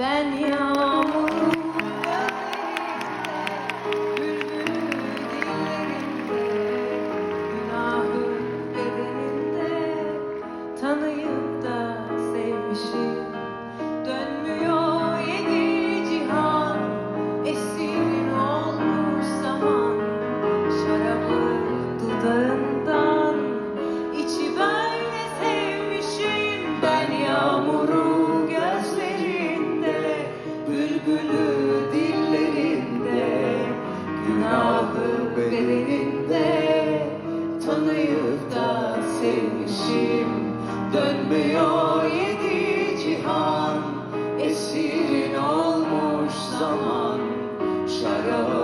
Ben yağmurun Tanıyıp da sevmişim Dönmüyor yedi cihan Esir olmuş zaman Şarabı dudağı Bülbülü dillerinde Günahı bedeninde. Tanıyıp da sevmişim Dönmüyor yedi cihan. Esirin olmuş zaman Şarap